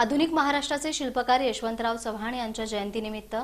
आधुनिक महाराष्ट्राचे शिल्पकार यशवंतराव चव्हाण यांच्या जयंतीनिमित्त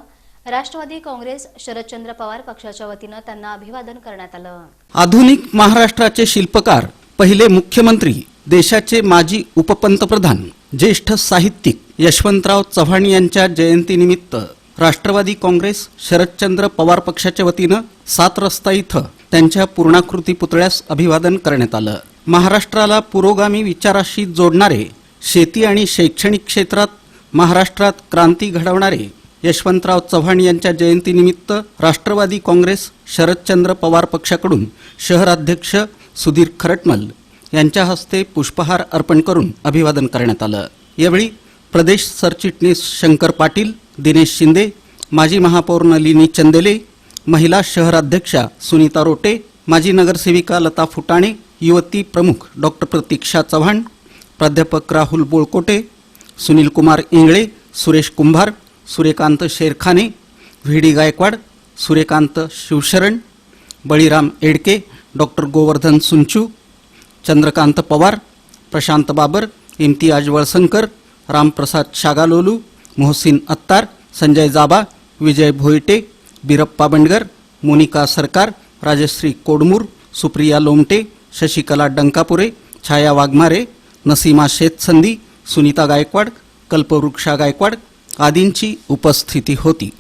राष्ट्रवादी काँग्रेस शरदचंद्र पवार पक्षाच्या वतीनं त्यांना अभिवादन करण्यात आलं. आधुनिक महाराष्ट्राचे शिल्पकार पहिले मुख्यमंत्री देशाचे माजी उपपंतप्रधान ज्येष्ठ साहित्यिक यशवंतराव चव्हाण यांच्या जयंतीनिमित्त राष्ट्रवादी काँग्रेस शरदचंद्र पवार पक्षाच्या वतीनं सात रस्ता इथं त्यांच्या पूर्णाकृती पुतळ्यास अभिवादन करण्यात आलं. महाराष्ट्राला पुरोगामी विचाराशी जोडणारे शेती आणि शैक्षणिक क्षेत्रात महाराष्ट्रात क्रांती घडवणारे यशवंतराव चव्हाण यांच्या जयंतीनिमित्त राष्ट्रवादी काँग्रेस शरदचंद्र पवार पक्षाकडून शहराध्यक्ष सुधीर खरटमल यांच्या हस्ते पुष्पहार अर्पण करून अभिवादन करण्यात आलं. यावेळी प्रदेश सरचिटणीस शंकर पाटील दिनेश शिंदे माजी महापौर नलिनी चंदेले महिला शहराध्यक्षा सुनीता रोटे माजी नगरसेविका लता फुटाणे युवती प्रमुख डॉक्टर प्रतीक्षा चव्हाण प्राध्यापक Rahul Bolkote Sunil Kumar Ingale Suresh Kumbhar Suryakant Sherkhane V D Gaikwad Suryakant Shivsharan Baliram Edke doctor Govardhan Sunchu Chandrakant Pawar Prashant Babar Imtiyaz Walsankar Ramprasad Shagalolu Mohsin Attar Sanjay Jaba विजय भोईटे बिरप्पा बंडगर मोनिका सरकार राजश्री कोडमूर सुप्रिया लोमटे शशिकला डंकापुरे छाया वाघमारे नसीमा शेतसंधी सुनीता गायकवाड कल्पवृक्षा गायकवाड आदींची उपस्थिती होती.